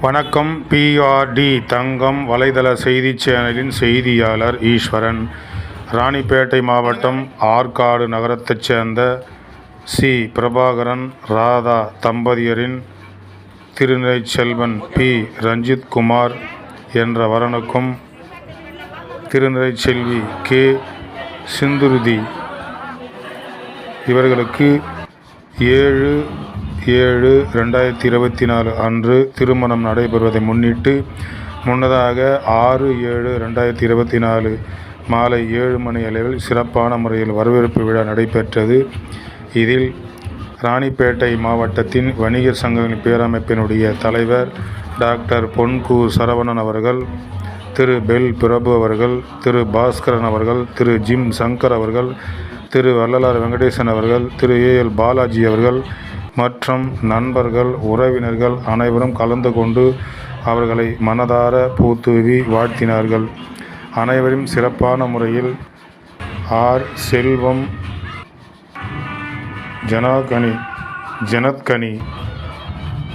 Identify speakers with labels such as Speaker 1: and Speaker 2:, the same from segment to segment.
Speaker 1: வணக்கம். பிஆர்டி தங்கம் வலைதள செய்தி சேனலின் செய்தியாளர் ஈஸ்வரன். ராணிப்பேட்டை மாவட்டம் ஆற்காடு நகரத்தைச் சேர்ந்த சி. பிரபாகரன் ராதா தம்பதியரின் திருநிலை செல்வன் பி. ரஞ்சித் குமார் என்ற வரனுக்கும் திருநிலை செல்வி கே. சிந்துருதி இவர்களுக்கு ஏழு ஏழு ரெண்டாயிரத்தி இருபத்தி நாலு அன்று திருமணம் நடைபெறுவதை முன்னிட்டு முன்னதாக ஆறு ஏழு ரெண்டாயிரத்தி இருபத்தி நாலு மாலை ஏழு மணி அளவில் சிறப்பான முறையில் வரவேற்பு விழா நடைபெற்றது. இதில் ராணிப்பேட்டை மாவட்டத்தின் வணிகர் சங்கங்களின் பேரமைப்பினுடைய தலைவர் டாக்டர் பொன்கு சரவணன் அவர்கள் திரு பெல் பிரபு அவர்கள் திரு பாஸ்கரன் அவர்கள் திரு ஜிம் சங்கர் அவர்கள் திரு வள்ளலார் வெங்கடேசன் அவர்கள் திரு ஏஎல் பாலாஜி அவர்கள் மற்றும் நண்பர்கள் உறவினர்கள் அனைவரும் கலந்து கொண்டு அவர்களை மனதார பூத்துவி வாழ்த்தினார்கள். அனைவரும் சிறப்பான முறையில் ஆர். செல்வம் ஜனாகனி ஜனத்கனி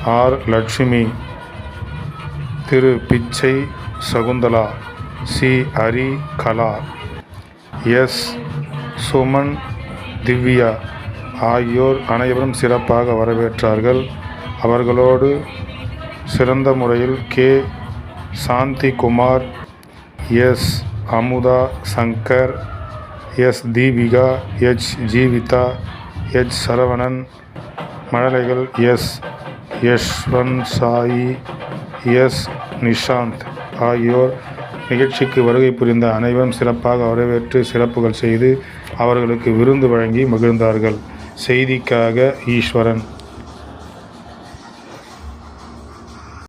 Speaker 1: ஆர். லட்சுமி திரு. பிச்சை சகுந்தலா சி. ஹரி கலா எஸ். சுமன் திவ்யா ஆகியோர் அனைவரும் சிறப்பாக வரவேற்றார்கள். அவர்களோடு சிறந்த முறையில் K. Shanthikumar S. Amudha Shankar S. Deepika H. Jeevitha H. Saravanan மழலைகள் S. Yashwant Sai S. Nishanth ஆகியோர் நிகழ்ச்சிக்கு வருகை புரிந்த அனைவரும் சிறப்பாக வரவேற்று சிறப்புகள் செய்து அவர்களுக்கு விருந்து வழங்கி மகிழ்ந்தார்கள். செய்திக்காக ஈஸ்வரன்.